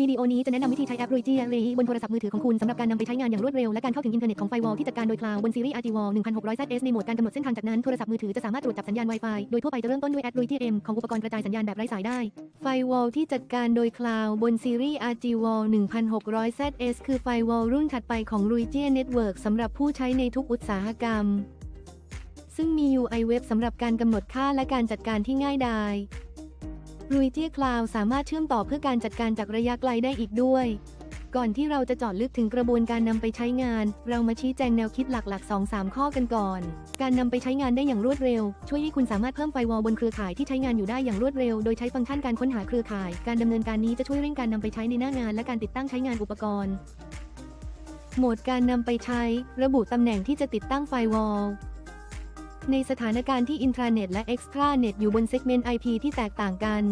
วิดีโอนี้จะแนะนำวิธีใช้แอป r u i g i r e บนโทรศัพท์มือถือของคุณสำหรับการนำไปใช้งานอย่างรวดเร็วและการเข้าถึงอินเทอร์เน็ตของไฟวอลที่จัดการโดยคลาวบนซีรีส์ RGWall 1600ZS ในโหมดการกำหนดเส้นทางจากนั้นโทรศัพท์มือถือจะสามารถตรวจจับสัญญาณ Wi-Fi โดยทั่วไปจะเริ่มต้นด้วยแอป r u i g i M ของอุปกรณ์กระจายสัญญาณแบบไร้สายได้ ไฟวอลที่จัดการโดยคลาวบนซีรีส์ RGWall 1600ZS คือไฟวอลรุ่นถัดไปของ r u i g i Network สำหรับผู้ใช้ในทุกอุตสาหกรรม ซึ่งมี UI Web สำหรับการกำหนดค่าและการจัดการที่ง่ายดาย r u i g i Cloud สามารถเชื่อมต่อเพื่อการจัดการจากระยะไกลได้อีกด้วย ก่อนที่เราจะจาะลึกถึงกระบวนการนำไปใช้งาน เรามาชี้แจงแนวคิดหลักๆ 2-3 ข้อกันก่อน การนำไปใช้งานได้อย่างรวดเร็ว ช่วยให้คุณสามารถเพิ่มไฟวอลบนเครือข่ายที่ใช้งานอยู่ได้อย่างรวดเร็ว โดยใช้ฟังก์ชันการค้นหาเครือข่าย การดำเนินการนี้จะช่วยเร่งการนำไปใช้ในหน้างาน และการติดตั้งใช้งานอุปกรณ์ โหมดการนำไปใช้ ระบุตำแหน่งที่จะติดตั้งไฟวอล ในสถานการณ์ที่อินทราเน็ตและเอ็กซ์ตราเน็ตอยู่บนเซกเมนต์ IP ที่แตกต่างกัน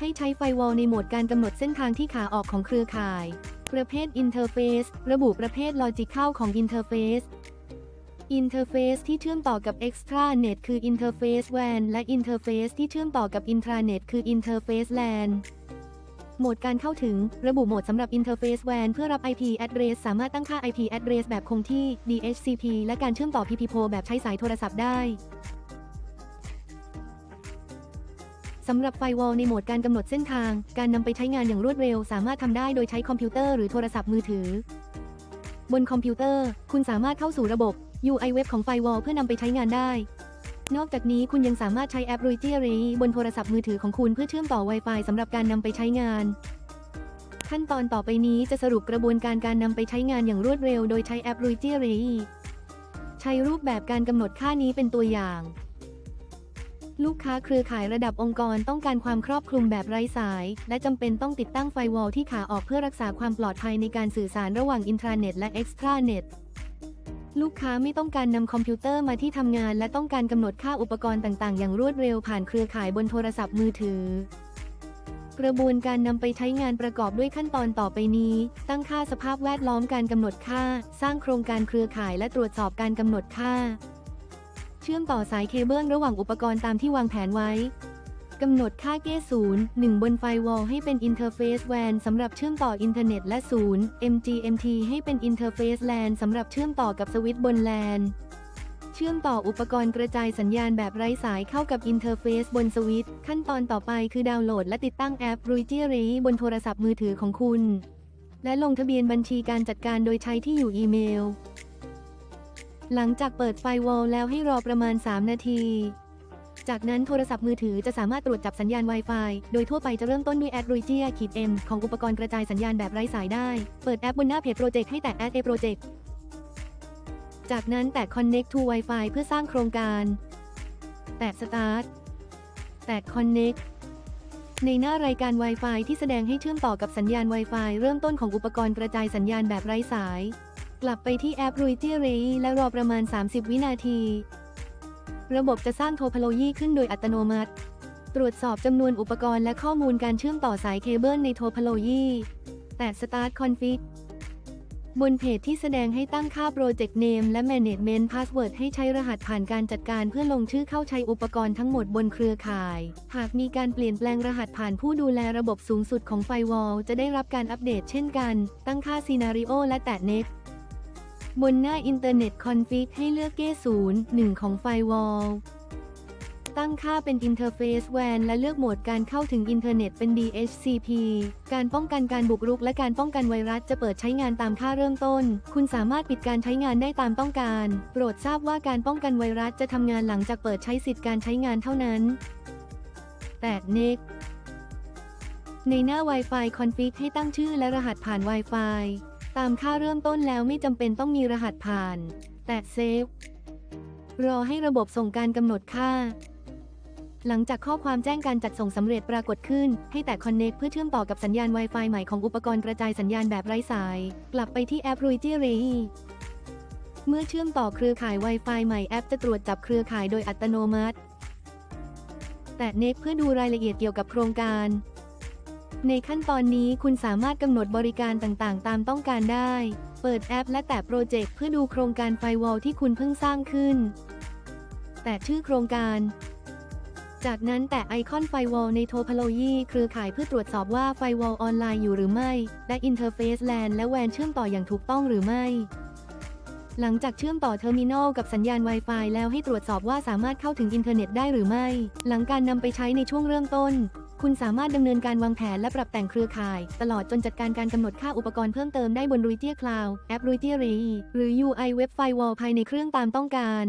ให้ใช้ไฟวอลในโหมดการกำหนดเส้นทางที่ขาออกของเครือข่าย ประเภทอินเทอร์เฟซระบุประเภทลอจิค a l ของอินเทอร์เฟซอินเทอร์เฟซที่เชื่อมต่อกับ Extra Net คืออินเทอร์เฟซ WAN และอินเทอร์เฟซที่เชื่อมต่อกับ Intranet คืออินเทอร์เฟซ LAN โหมดการเข้าถึง ระบุโหมดสำหรับ Interface WAN เพื่อรับ IP address สามารถตั้งค่า IP address แบบคงที่ DHCP และการเชื่อมต่อ PPPoE แบบใช้สายโทรศัพท์ได้สำหรับไฟวอลในโหมดการกำหนดเส้นทาง การนำไปใช้งานอย่างรวดเร็ว สามารถทำได้โดยใช้คอมพิวเตอร์หรือโทรศัพท์มือถือ บนคอมพิวเตอร์ คุณสามารถเข้าสู่ระบบ UI Web ของไฟวอลเพื่อนำไปใช้งานได้ นอกจากนี้คุณยังสามารถใช้แอป r u i g i r e บนโทรศัพท์มือถือของคุณเพื่อเชื่อมต่อ Wi-Fi สำหรับการนำไปใช้งาน ขั้นตอนต่อไปนี้จะสรุปกระบวนการการนำไปใช้งานอย่างรวดเร็วโดยใช้แอป r u i g i r e ใช้รูปแบบการกำหนดค่านี้เป็นตัวอย่าง ลูกค้าเครือข่ายระดับองค์กรต้องการความครอบคลุมแบบไร้สาย และจำเป็นต้องติดตั้งไฟวอลที่ขาออกเพื่อรักษาความปลอดภัยในการสื่อสารระหว่างอินทราเน็ตและเอ็กซ์ตราเน็ต ลูกค้าไม่ต้องการนำคอมพิวเตอร์มาที่ทำงาน และต้องการกำหนดค่าอุปกรณ์ต่างๆ อย่างรวดเร็วผ่านเครือข่ายบนโทรศัพท์มือถือ กระบวนการนำไปใช้งานประกอบด้วยขั้นตอนต่อไปนี้ ตั้งค่าสภาพแวดล้อมการกำหนดค่า สร้างโครงการเครือข่ายและตรวจสอบการกำหนดค่า เชื่อมต่อสายเคเบิลระหว่างอุปกรณ์ตามที่วางแผนไว้ กำหนดค่าเกศูนย์หนึ่งบนไฟวอลให้เป็นอินเทอร์เฟซ WAN สำหรับเชื่อมต่ออินเทอร์เน็ตและศูนย์ MGMT ให้เป็นอินเทอร์เฟซ LAN สำหรับเชื่อมต่อกับสวิตช์บน LAN เชื่อมต่ออุปกรณ์กระจายสัญญาณแบบไร้สายเข้ากับอินเทอร์เฟซบนสวิตช์ขั้นตอนต่อไปคือดาวน์โหลดและติดตั้งแอป r u i g i r e บนโทรศัพท์มือถือของคุณ และลงทะเบียนบัญชีการจัดการโดยใช้ที่อยู่อีเมล หลังจากเปิดไฟวอลแล้วให้รอประมาณ 3 นาที จากนั้นโทรศัพท์มือถือจะสามารถตรวจจับสัญญาณ Wi-Fi โดยทั่วไปจะเริ่มต้นด้วยแอด r u i g i ขีด M ของอุปกรณ์กระจายสัญญาณแบบไร้สายได้ เปิดแอปบนหน้าเพจโปรเจกต์ให้แตะ Add a Project จากนั้นแตะ Connect to Wi-Fi เพื่อสร้างโครงการ แตะ Start แตะ Connect ในหน้ารายการ Wi-Fi ที่แสดงให้เชื่อมต่อกับสัญญาณ Wi-Fi เริ่มต้นของอุปกรณ์กระจายสัญญาณแบบไร้สาย กลับไปที่แอป r u i g i r e และรอประมาณ 30 วินาที ระบบจะสร้างโทโพโลยีขึ้นโดยอัตโนมัติ ตรวจสอบจำนวนอุปกรณ์และข้อมูลการเชื่อมต่อสายเคเบิลในโทโพโลยี แตะ Start Config บนเพจที่แสดงให้ตั้งค่า Project Name และ Management Password ให้ใช้รหัสผ่านการจัดการเพื่อลงชื่อเข้าใช้อุปกรณ์ทั้งหมดบนเครือข่าย หากมีการเปลี่ยนแปลงรหัสผ่านผู้ดูแลระบบสูงสุดของไฟวอลจะได้รับการอัปเดตเช่นกัน ตั้งค่า Scenario และแตะ Next บนหน้า Internet Config ให้เลือกเกศูนย์1ของไฟวอลตั้งค่าเป็น Interface WAN และเลือกโหมดการเข้าถึงอินเทอร์เน็ตเป็น DHCP การป้องกันการบุกรุกและการป้องกันไวรัสจะเปิดใช้งานตามค่าเริ่มต้น คุณสามารถปิดการใช้งานได้ตามต้องการ โปรดทราบว่าการป้องกันไวรัสจะทำงานหลังจากเปิดใช้สิทธิการใช้งานเท่านั้นแตะ Next ในหน้า Wi-Fi Config ให้ตั้งชื่อและรหัสผ่าน Wi-Fi ตามค่าเริ่มต้นแล้วไม่จำเป็นต้องมีรหัสผ่าน แตะ Save รอให้ระบบส่งการกำหนดค่า หลังจากข้อความแจ้งการจัดส่งสำเร็จปรากฏขึ้น ให้แตะ Connect เพื่อเชื่อมต่อกับสัญญาณ Wi-Fi ใหม่ของอุปกรณ์กระจายสัญญาณแบบไร้สาย กลับไปที่แอป r u i g i r e เมื่อเชื่อมต่อเครือข่าย Wi-Fi ใหม่แอปจะตรวจจับเครือข่ายโดยอัตโนมัติ แตะ Next เพื่อดูรายละเอียดเกี่ยวกับโครงการ ในขั้นตอนนี้คุณสามารถกำหนดบริการต่างๆ ตามต้องการได้ เปิดแอปและแตะโปรเจกต์เพื่อดูโครงการไฟวอลที่คุณเพิ่งสร้างขึ้น แตะชื่อโครงการ จากนั้นแตะไอคอนไฟวอลในโทโพโลยีเครือข่ายเพื่อตรวจสอบว่าไฟวอลออนไลน์อยู่หรือไม่ และอินเทอร์เฟซแลนและแวนเชื่อมต่ออย่างถูกต้องหรือไม่หลังจากเชื่อมต่อเทอร์มินอลกับสัญญาณ Wi-Fi แล้วให้ตรวจสอบว่าสามารถเข้าถึงอินเทอร์เน็ตได้หรือไม่ หลังการนำไปใช้ในช่วงเริ่มต้น คุณสามารถดำเนินการวางแผนและปรับแต่งเครือข่าย ตลอดจนจัดการการกำหนดค่าอุปกรณ์เพิ่มเติมได้บน r u i t i a Cloud แอป r u i t i a r e หรือ UI Web Firewall ภายในเครื่องตามต้องการ